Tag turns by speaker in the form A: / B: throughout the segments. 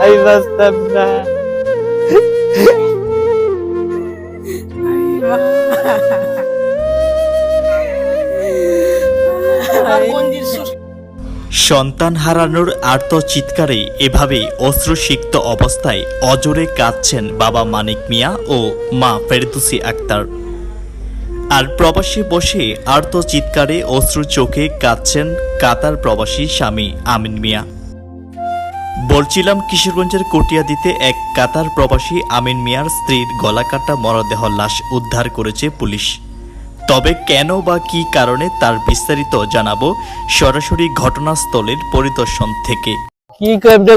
A: আমি বাঁচতাম
B: সন্তান হারানোর আর্ত চিৎকারে এভাবেই অশ্রুসিক্ত অবস্থায় অজরে কাঁদছেন বাবা মানিক মিয়া ও মা ফেরদুসি আক্তার। আর প্রবাসী বসে আর্ত চিৎকারে অশ্রু চোখে কাঁদছেন কাতার প্রবাসী স্বামী আমিন মিয়া। বলছিলাম কিশোরগঞ্জের কটিয়াদিতে এক কাতার প্রবাসী আমিন মিয়ার স্ত্রীর গলাকাটা মরদেহ লাশ উদ্ধার করেছে পুলিশ। তবে কেন বা কি কারণে তার বিস্তারিত জানাব সরাসরি ঘটনাস্থলের পরিদর্শন থেকে।
A: কি করবে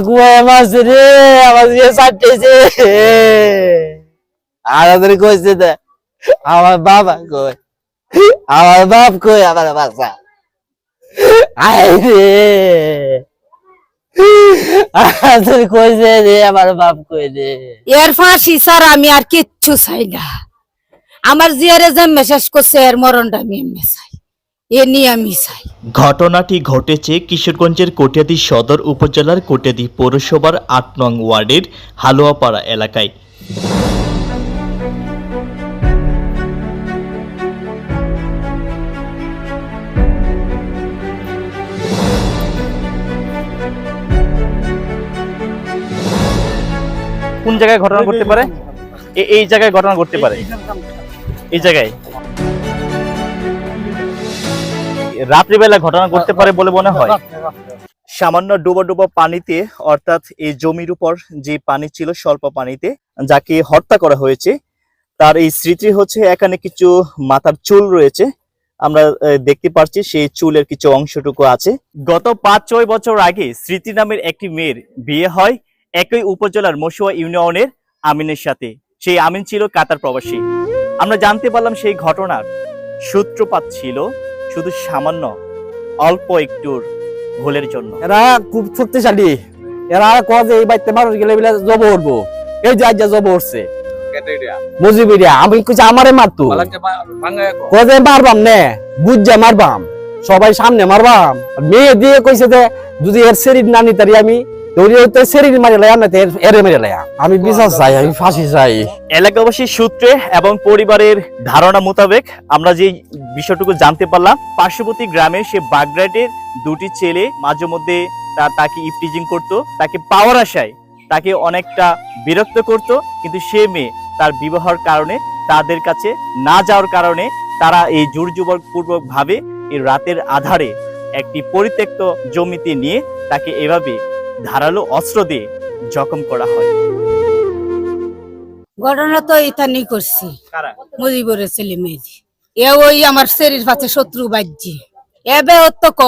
A: রে আমার কইছে দে। আমার বাবা কই? আমার বাপ কই? আমার বাসা। রে। আমাদের কইছে রে? আমার বাপ কই রে?
C: এর ফাঁসি স্যার আমি আর কিচ্ছু চাই না। আমার জিয়ারে যে মেসেজ করছে এর মরণটা আমি এমনি চাই। এ নিয়ে আমি চাই।
B: ঘটনাটি ঘটেছে কিশোরগঞ্জের কটিয়াদি সদর উপজেলার কটিয়াদি পৌরসভার আট নং ওয়ার্ডের হালুয়াপাড়া এলাকায়।
D: কোন জায়গায় ঘটনা ঘটতে পারে? এই জায়গায় ঘটনা ঘটতে পারে। এই জায়গায় রাত্রিবেলা ঘটনা ঘটতে পারে বলে মনে হয়। সামান্য ডুবো ডুবো পানিতে অর্থাৎ এই জমির উপর যে পানি ছিল স্বল্প পানিতে যাকে হত্যা করা হয়েছে তার এই স্মৃতি হচ্ছে এখানে কিছু মাথার চুল রয়েছে। আমরা দেখতে পাচ্ছি সেই চুলের কিছু অংশটুকু আছে। গত পাঁচ ছয় বছর আগে স্মৃতি নামের একটি মেয়ের বিয়ে হয়। একই উপজেলার মসুয়া ইউনিয়নের আমিনের সাথে। সেই আমিন ছিল কাতার প্রবাসী। আমরা জানতে পারলাম সেই ঘটনার সূত্রপাত ছিল শুধু সামান্য অল্প একটুর ভুলের জন্য।
E: এরা খুব শক্তিশালী। এরা কয় যে এই বাড়িতে মানুষ গেলে বলে জব উঠবো এই যে আজ জব উঠছে আমি কিছু আমারে মারতো। কয় যে মারবাম নে বুঝা মারবাম। সবাই সামনে মারবাম। মেয়ে দিয়ে কইছে যে যদি এর শরীর না নিতারি আমি
D: দুটি ছেলে মাঝে মধ্যে তাকে ইফটিজিং করত, তাকে পাওয়ার আশায় তাকে অনেকটা বিরক্ত করত, কিন্তু সে মেয়ে তার বিবাহর কারণে, তাদের কাছে না যাওয়ার কারণে তারা এই জোর পূর্বক ভাবে রাতের আধারে একটি পরিত্যক্ত জমিতে নিয়ে তাকে এভাবে ধারালো অস্ত্র দিয়ে জখম করা হয়।
C: ঘটনা তো ইতানি করছি।
D: কারা?
C: মুজিবুরের ছেলে মেয়েজি এ ওই আমার শরীর পাচ্ছে শত্রু বাজ্যি। এ বে তো ক?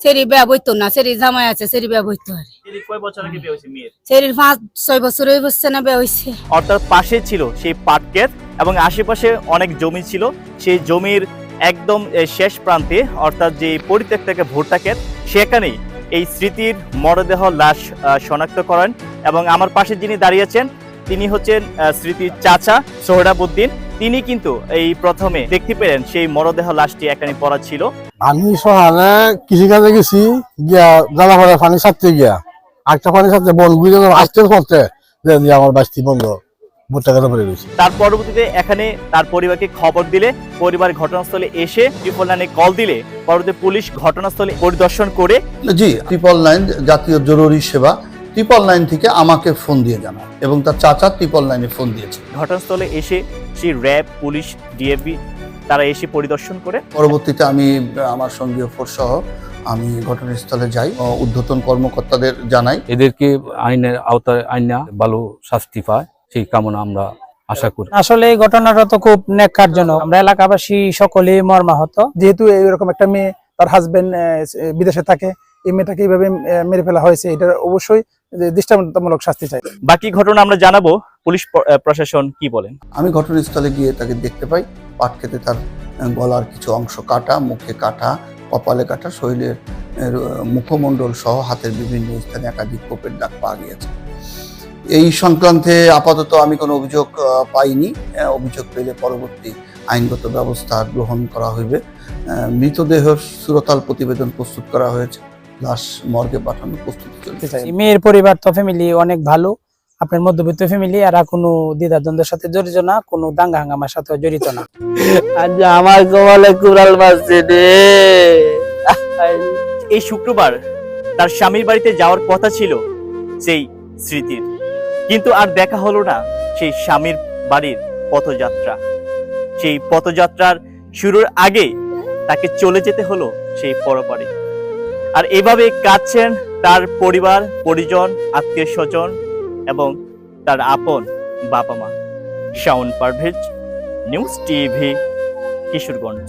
C: সেরি বে বইতো না সেরি জামাই আছে সেরি বে বইতো আরে।
D: বিয়ে
C: সেরির পাঁচ ছয় বছর হয়ে বসছে না বে হইছে
D: অর্থাৎ পাশে ছিল সেই পাট ক্ষেত এবং আশেপাশে অনেক জমি ছিল। সেই জমির একদম শেষ প্রান্তে অর্থাৎ যে পরিত্যক্ত ভুট্টা ক্ষেত সেখানেই এই স্মৃতির মরদেহ লাশ শনাক্ত করেন এবং আমার পাশে যিনি দাঁড়িয়েছেন, তিনি হচ্ছেন স্মৃতির চাচা সোহরাবুদ্দিন। তিনি কিন্তু এই প্রথমে দেখতে পেলেন সেই মরদেহ লাশটি এখানে পড়া ছিল।
F: আমি সহালে কৃষিকাজে গেছি, গিয়া জ্বালা পানি ছাড়তে গিয়া। একটা পানি ছাড়তে বন গুলি, আসতে করতে। আমার বাস্তি বন্ধ। ভুট্টা গাছে পড়ে গেছি
D: তার পরবর্তীতে এখানে তার পরিবারকে খবর দিলে পরিবার ঘটনাস্থলে এসে ট্রিপল নাইনে কল দিলে পরবর্তী পুলিশ ঘটনাস্থলে পরিদর্শন করে
G: জি ট্রিপল নাইন জাতীয় জরুরি সেবা ট্রিপল নাইন থেকে আমাকে ফোন দিয়ে জানায় এবং তার চাচা ট্রিপল নাইনে ফোন দিয়েছে।
D: ঘটনাস্থলে এসে সেই র্যাব পুলিশ ডিএফবি তারা এসে পরিদর্শন করে।
G: পরবর্তীতে আমি আমার সঙ্গীয় ফোর্স সহ আমি ঘটনাস্থলে যাই ও ঊর্ধ্বতন কর্মকর্তাদের জানাই।
H: এদেরকে আইনের আওতায় আইনা ভালো শাস্তি পায়। সেই কামনা আমরা আশা করি।
I: আসলে এই ঘটনাটা তো খুব নেককারজনক আমরা এলাকাবাসী সকলে মর্মাহত। যেহেতু এরকম একটা মেয়ে তার হাজবেন্ড বিদেশে থাকে এই মেয়েটাকে এইভাবে মেরে ফেলা হয়েছে এটা অবশ্যই যে দৃষ্টান্তমূলক শাস্তি চাই।
D: বাকি ঘটনা আমরা জানাব। পুলিশ প্রশাসন কি বলেন?
G: আমি ঘটনাস্থলে গিয়ে তাকে দেখতে পাই। পাট খেতে তার গলার কিছু অংশ কাটা মুখে কাটা কপালে কাটা শরীরের মুখমণ্ডল সহ হাতের বিভিন্ন স্থানে একাধিক কোপের দাগ পাওয়া গিয়েছে। এই সংক্রান্তে আপাতত আমি কোনো অভিযোগ পাইনি। অভিযোগ পেলে পরবর্তী আইনগত ব্যবস্থা গ্রহণ করা হইবে। মৃতদেহের সুরতাল প্রতিবেদন প্রস্তুত করা হয়েছে। লাশ মর্গে পাঠানোর প্রস্তুতি চলছে।
I: মেয়ের পরিবার তো ফ্যামিলি অনেক ভালো। আপনার মধ্যবিত্ত ফ্যামিলি এরা কোনো দ্বিধাদ্বন্দ্বের সাথে জড়িত না কোনো দাঙ্গা হাঙ্গামার সাথে জড়িত না।
A: আজ আমার কপালে কুড়াল মারছে রে।
D: এই শুক্রবার তার স্বামীর বাড়িতে যাওয়ার কথা ছিল সেই স্মৃতির। কিন্তু আর দেখা হলো না সেই স্বামীর বাড়ির পথযাত্রা। সেই পথযাত্রার শুরুর আগে তাকে চলে যেতে হলো সেই পরপারে। আর এভাবে কাঁদছেন তার পরিবার, পরিজন আত্মীয় স্বজন এবং তার আপন বাবা মা শাওন পারভেজ, নিউজ টিভি, কিশোরগঞ্জ।